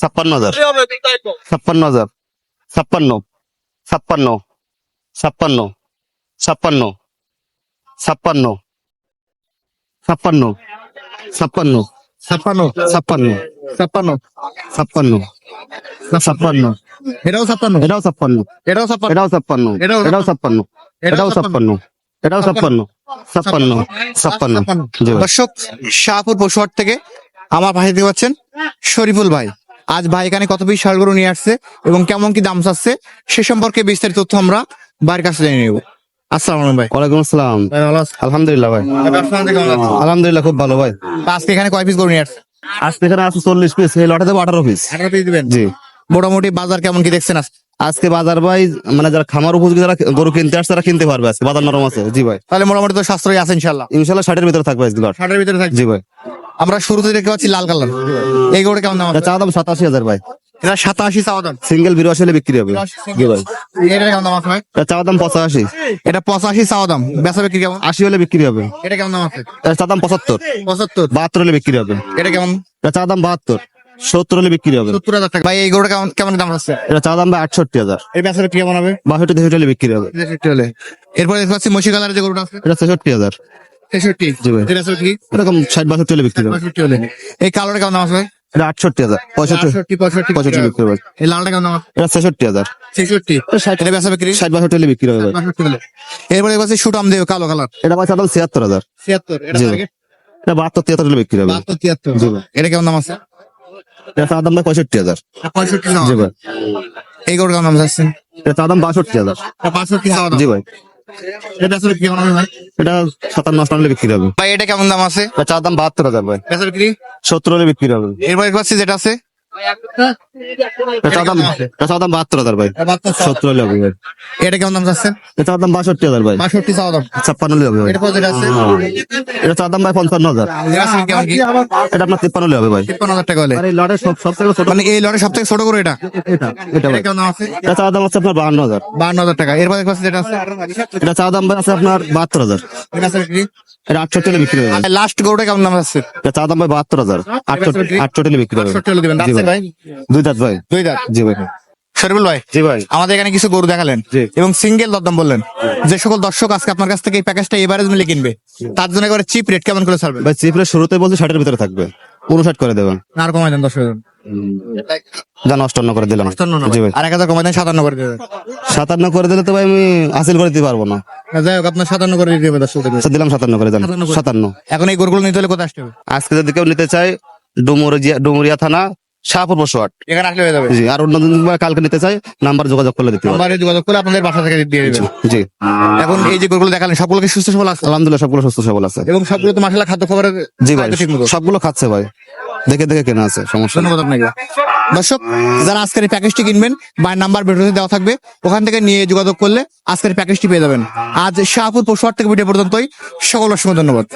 ছাপ্পান্ন হাজার ছাপ্পান্ন হাজার ছাপ্পান্ন ছাপ্পান্ন ছাপ্পান্ন ছাপ্পান্ন ছাপ্পান্ন ছাপ্পান্ন ছাপ্পান্ন ছাপ্পান্ন ছাপ্পান্ন ছাপ্পান্ন ছাপ্পান্ন ছাপ্পান্ন এটাও ছাপ্পান্ন এটাও ছাপ্পান্ন এটাও ছাপ্পান্ন এটাও ছাপ্পান্ন এটাও- ছাপ্পান্ন এটাও ছাপ্পান্ন এটাও ছাপ্পান্ন ছাপ্পান্ন ছাপ্পান্ন। দর্শক শাহপুর পশুহাট থেকে আমার ভাই দেখতে পাচ্ছেন শরীফুল ভাই আজ ভাই এখানে কত পিস ষাড় গরু নিয়ে আসছে এবং কেমন কি দাম চাচ্ছে সে সম্পর্কে বিস্তারিত তথ্য আমরা ভাইয়ের কাছে জেনে নেব। আসসালাম ভাই। ওয়ালাইকুম আসসালাম? আলহামদুলিল্লাহ ভাই? আলহামদুলিল্লাহ খুব ভালো ভাই। আজকে এখানে কয় পিস গরু নিয়ে আসছে? আজকে এখানে আছে চল্লিশ পিস এই লটে দেবো আঠারো পিস। আঠারো পিস দিবেন? জি। মোটামুটি বাজার কেমন কি দেখছেন আজকে? আজকে বাজার ভাই মানে যারা খামার উপযোগী যারা গরু কিনতে আসছে তারা কিনতে পারবে আজকে। বাজার নরম আছে। জি ভাই। তাহলে মোটামুটি তো সাশ্রয় আছে ইনশাল্লাহ ইনশাল্লাহ ষাটের ভিতরে থাকবে আজকে ষাটের ভিতরে থাকবে? জি ভাই। আমরা শুরুতে দেখতে পাচ্ছি লাল কালার। এই গরুটা কেমন দাম এটা আছে চা দাম সাতাশি হাজার ভাই। এটা সাতাশি চাওয়া দাম। সিঙ্গেল বিরাশি হলে বিক্রি হবে। জি ভাই। এটা কেমন দাম আছে ভাই? এটা চা দাম পঁচাশি। এটা পঁচাশি চাওয়া দাম। বেচা বিক্রি কেমন? আশি হলে বিক্রি হবে। এটা কেমন দাম আছে? এটা চা দাম পঁচাত্তর। পঁচাত্তর। বাহাত্তর হলে বিক্রি হবে। এটা কেমন? এটা চা দাম বাহাত্তর। সত্তর হলে বিক্রি হবে। সত্তর হাজার টাকা। ভাই এই গরুটা কেমন কেমন দাম আছে? এটা চা দাম ভাই আটষট্টি হাজার। এই বেচা বিক্রি কেমন হবে? বাষট্টি তেষট্টি হলে বিক্রি হবে। তেষট্টি হলে। এরপরে দেখতে পাচ্ছি মসি কালারের যে গরুটা আছে। এটা ছেষট্টি হাজার। এরকম ষাট বাষট্টি হলে বিক্রি হবে হলে। এই কালোটা কেমন দাম এটা আটষট্টি হাজার। পঁয়ষট্টি। পঁয়ষট্টি পঁয়ষট্টি বিক্রি হবে। এই লালটা কেমন দাম এটা ছেষট্টি হাজার। ছেষট্টি। এটা বেচা বিক্রি? ষাট বাষট্টি হলে বিক্রি হবে বাষট্টি হলে। এরপরে পাচ্ছি সুটাম দেও কালো কালার। এটা চা ছিয়াত্তর হাজার। ছিয়াত্তর। এটা বাহাত্তর তিয়াত্তর হলে বিক্রি হবে। বাহাত্তর তিয়াত্তর। এটা কেমন দাম আছে? এটা চা দাম পঁয়ষট্টি হাজার। পঁয়ষট্টি জি ভাই। এই গরুর কেমন দাম যাচ্ছে এটা চা দাম বাষট্টি হাজার। জি ভাই। এটা কেমন হবে ভাই এটা সাতান্ন আটান্ন হলে বিক্রি হবে। ভাই এটা কেমন দাম আছে? চার দাম বাহাত্তর হাজার ভাই। বেচা বিক্রি? সত্তর হলে বিক্রি হবে। এরপর যেটা আছে? এটা দাম এটা চা দাম বাহাত্তর হাজার ভাই সত্তর হলে হবে ভাই। এটা কেমন দাম যাচ্ছে? এটা দাম বাষট্টি হাজার ভাই। বাষট্টি চাওয়া দাম। ছাপ্পান্ন হলে হবে ভাই। এরপর যেটা আছে। এটা চা দাম ভাই পঞ্চান্ন হাজার। এটা আছে কেমন কি? এটা আপনার তিপ্পান্ন হলে হবে ভাই। তিপ্পান্ন হাজার টাকা হলে। আর সব সব থেকে ছোট মানে এই লটের সব থেকে ছোট করে এটা? এটা এটা এটা কেমন আছে? এটা চা দাম আছে আপনার বাহান্ন হাজার। বান্ন হাজার টাকা। এরপর দেখতে আছে? এটা চা দাম আছে আপনার বাহাত্তর হাজার। এটা আছে বিক্রি এটা আটষট্টি হলে বিক্রি হবে লাস্ট গরুটা কেমন দাম আছে এটা চা দাম ভাই বাহাত্তর হাজার। আটষট্টি আটষট্টি হলে বিক্রি হবে। ছোট্ট হলে দিবেন ভাই। ভাই? দুই দাঁত ভাই। দুই দাঁত? জি ভাই। শরীফুল ভাই জি ভাই। আমাদের এখানে কিছু গরু দেখালেন এবং সিঙ্গেল দরদাম বললেন। যে সকল দর্শক আজকে আপনার কাছ থেকে এই প্যাকেজটা এভারেজ মিলে কিনবে তার জন্য একেবারে চিপ রেট কেমন করে ছাড়বেন? ভাই চিপরের শুরুতে বলছি ষাটের ভিতরে থাকবে। উনষাট করে দেবেন। আর কমাই দেন দশ হাজার যা নষ্টান্ন করে দিলাম। আর এক হাজার কমাই দেন সাতান্ন করে দেবেন। সাতান্ন করে দিলে তো ভাই আমি হাসিল করে দিতে পারব না। যাই হোক আপনার সাতান্ন করে দিতে হবে আচ্ছা, দিলাম সাতান্ন করে দেন। সাতান্ন সাতান্ন। এখন এই গরুগুলো নিতে হলে কোথায় আসতে হবে? আজকে যদি কেউ নিতে চায় ডুমুরিয়া ডুমুরিয়া থানা শাহপুর এখানে আসলে হয়ে যাবে। জি আর অন্য দিন কালকে নিতে চাই নাম্বার যোগাযোগ করলে দিতে নাম্বারে যোগাযোগ করে আপনাদের বাসা থেকে দিয়ে দেবেন। জি এখন এই যে গরুগুলো দেখালেন সবগুলোকে সুস্থ সবল আছে? আলহামদুলিল্লাহ সবগুলো সুস্থ সবল আছে। এবং সবগুলো তো খাদ্য খাবারের জি ভাই ঠিক মতো। সবগুলো খাচ্ছে ভাই। দেখে দেখে কেনা আছে সমস্যা নেই। ধন্যবাদ আপনাকে। দর্শক যারা আজকের এই প্যাকেজটি কিনবেন বা নাম্বার ভিডিওতে দেওয়া থাকবে ওখান থেকে নিয়ে যোগাযোগ করলে আজকের প্যাকেজটি পেয়ে যাবেন। আজ শাহপুর পশুহাট থেকে ভিডিও পর্যন্তই। সকল অসংখ্য ধন্যবাদ।